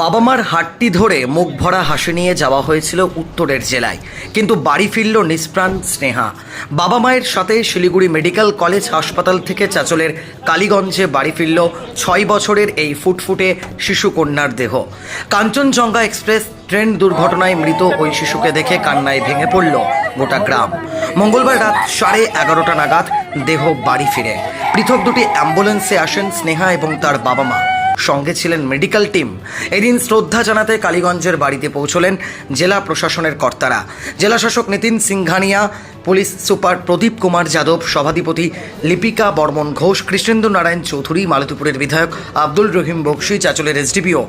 বাবা মার হাটটি ধরে মুখ ভরা হাসি নিয়ে যাওয়া হয়েছিল উত্তরের জেলায়। কিন্তু বাড়ি ফিরল নিষ্প্রাণ স্নেহা। বাবা মায়ের সাথে শিলিগুড়ি মেডিকেল কলেজ হাসপাতাল থেকে চাচলের কালীগঞ্জে বাড়ি ফিরল ছয় বছরের এই ফুটফুটে শিশু কন্যার দেহ। কাঞ্চনজঙ্ঘা এক্সপ্রেস ট্রেন দুর্ঘটনায় মৃত ওই শিশুকে দেখে কান্নায় ভেঙে পড়ল গোটা গ্রাম। মঙ্গলবার রাত সাড়ে এগারোটা নাগাদ দেহ বাড়ি ফিরে। পৃথক দুটি অ্যাম্বুলেন্সে আসেন স্নেহা এবং তার বাবা মা সঙ্গে ছিলেন মেডিকেল টিম এদিন শ্রদ্ধা জানাতে কালীগঞ্জের বাড়িতে পৌঁছলেন জেলা প্রশাসনের কর্তারা। জেলাশাসক নিতিন সিংঘানিয়া, পুলিশ সুপার প্রদীপ কুমার যাদব, সভাধিপতি লিপিকা বর্মন ঘোষ, কৃষ্ণেন্দু নারায়ণ চৌধুরী, মালতীপুরের বিধায়ক আব্দুল রহিম বক্সি, চাচলের এসডিপিও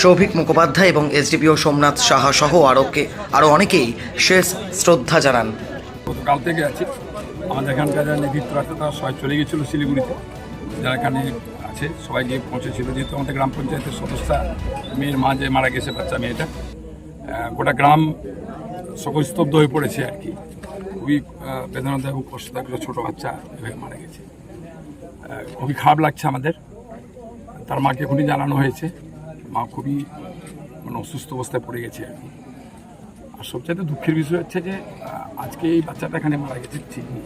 সৌভিক মুখোপাধ্যায় এবং এসডিপিও সোমনাথ সাহা সহ আরোকে আরও অনেকেই শেষ শ্রদ্ধা জানান। গতকাল থেকে আছি। আমাদের এখানকার নেতৃত্ব তারা সবাই চলে গেছিল শিলিগুড়িতে। যারা এখানে আছে। সবাই গিয়ে পৌঁছেছিল। যেহেতু আমাদের গ্রাম পঞ্চায়েতের সদস্য, মেয়ের মা যে মারা গেছে, বাচ্চা মেয়েটা গোটা গ্রাম সকল স্তব্ধ হয়ে পড়েছে আর কি। খুবই বেদনাদায়ক কষ্টদায়ক ছোটো বাচ্চা এভাবে মারা গেছে। খুবই খারাপ লাগছে আমাদের। তার মাকে এখনই জানানো হয়েছে। মা খুবই মানে অসুস্থ অবস্থায় পড়ে গেছে আর কি। আর সবচাইতে দুঃখের বিষয় হচ্ছে যে আজকে এই বাচ্চাটা এখানে মারা গেছে, ঠিক নেই।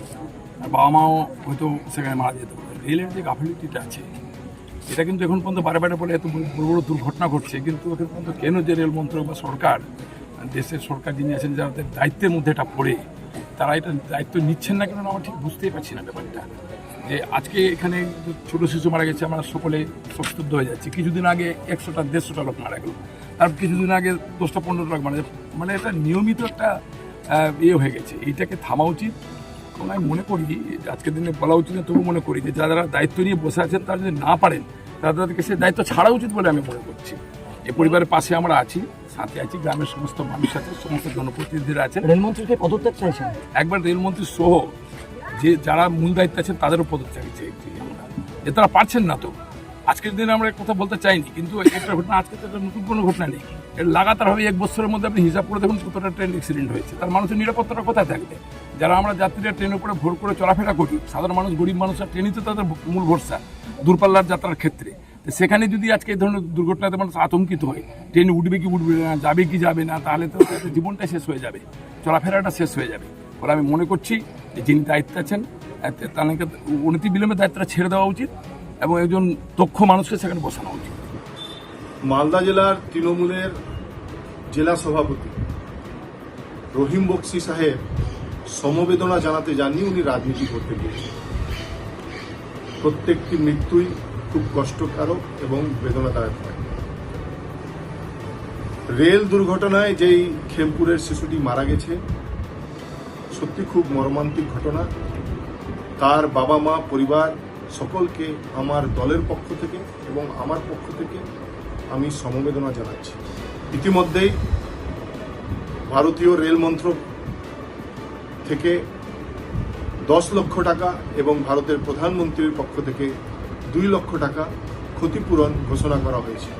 বাবা মাও হয়তো সেখানে মারা যেতে পারে। রেলের যে গাফিলতিটা আছে এটা কিন্তু এখন পর্যন্ত বারে বারে বলে এত বড় বড় দুর্ঘটনা ঘটছে, কিন্তু এখন পর্যন্ত কেন যে রেল মন্ত্রক বা সরকার, দেশের সরকার যিনি আছেন যাদের দায়িত্বের মধ্যে এটা পড়ে, তারা এটা দায়িত্ব নিচ্ছেন না কেন আমরা ঠিক বুঝতেই পারছি না ব্যাপারটা। যে আজকে এখানে ছোট শিশু মারা গেছে, আমরা সকলে সস্তুদ্ধ হয়ে যাচ্ছি। কিছুদিন আগে একশোটা, দেড়শোটা লোক মারা গেল। তার কিছুদিন আগে দশটা, পনেরোটা লোক মারা। মানে এটা নিয়মিত একটা ইয়ে হয়ে গেছে। এইটাকে থামা উচিত। এবং আমি মনে করি আজকের দিনে বলা উচিত না তবু মনে করি যে যারা দায়িত্ব নিয়ে বসে আছেন তারা যদি না পারেন তাদেরকে সে দায়িত্ব ছাড়া উচিত বলে আমি মনে করছি। এ পরিবারের পাশে আমরা আছি সাথে আছি গ্রামের সমস্ত মানুষ আছে সমস্ত জনপ্রতিনিধিরা আছে রেলমন্ত্রীকে পদত্যাগ চাইছেন? একবার রেলমন্ত্রী সহ যে যারা মূল দায়িত্ব আছেন তাদেরও পদত্যাগ চাইছি আমরা। যে তারা পারছেন না তো। আজকের দিনে আমরা কথা বলতে চাইনি কিন্তু একটা ঘটনা আজকে তো একটা নতুন কোনো ঘটনা নেই। এর লাগাতারভাবে এক বছরের মধ্যে আপনি হিসাব করে দেখুন কতটা ট্রেন অ্যাক্সিডেন্ট হয়েছে। তার মানুষের নিরাপত্তাটা কোথায় থাকবে? যারা আমরা যাত্রীরা ট্রেনের উপরে ভোর করে চলাফেরা করি, সাধারণ মানুষ, গরিব মানুষরা ট্রেনই তো তাদের মূল ভরসা, দূরপাল্লার যাত্রার ক্ষেত্রে। তো সেখানে যদি আজকে এই ধরনের দুর্ঘটনাতে মানুষ আতঙ্কিত হয় ট্রেন উঠবে কি উঠবে না, যাবে কি যাবে না, তাহলে তো জীবনটা শেষ হয়ে যাবে, চলাফেরাটা শেষ হয়ে যাবে। বলে আমি মনে করছি যে যিনি দায়িত্বে আছেন তাদেরকে উন্নতি বিলম্বে দায়িত্বটা ছেড়ে দেওয়া উচিত এবং একজন দক্ষ মানুষকে সেখানে বসানো উচিত। মালদা জেলার তৃণমূলের জেলা সভাপতি রহিম বক্সি সাহেব সমবেদনা জানাতে যাননি উনি রাজনীতি করতে গিয়েছেন। প্রত্যেকটি মৃত্যুই খুব কষ্টকারক এবং বেদনাদায়ক হয়। রেল দুর্ঘটনায় যেই খেমপুরের শিশুটি মারা গেছে, সত্যি খুব মর্মান্তিক ঘটনা। তার বাবা মা পরিবার সকলকে আমার দলের পক্ষ থেকে এবং আমার পক্ষ থেকে আমি সমবেদনা জানাচ্ছি। ইতিমধ্যেই ভারতীয় রেল মন্ত্রক থেকে দশ লক্ষ টাকা এবং ভারতের প্রধানমন্ত্রীর পক্ষ থেকে দুই লক্ষ টাকা ক্ষতিপূরণ ঘোষণা করা হয়েছে।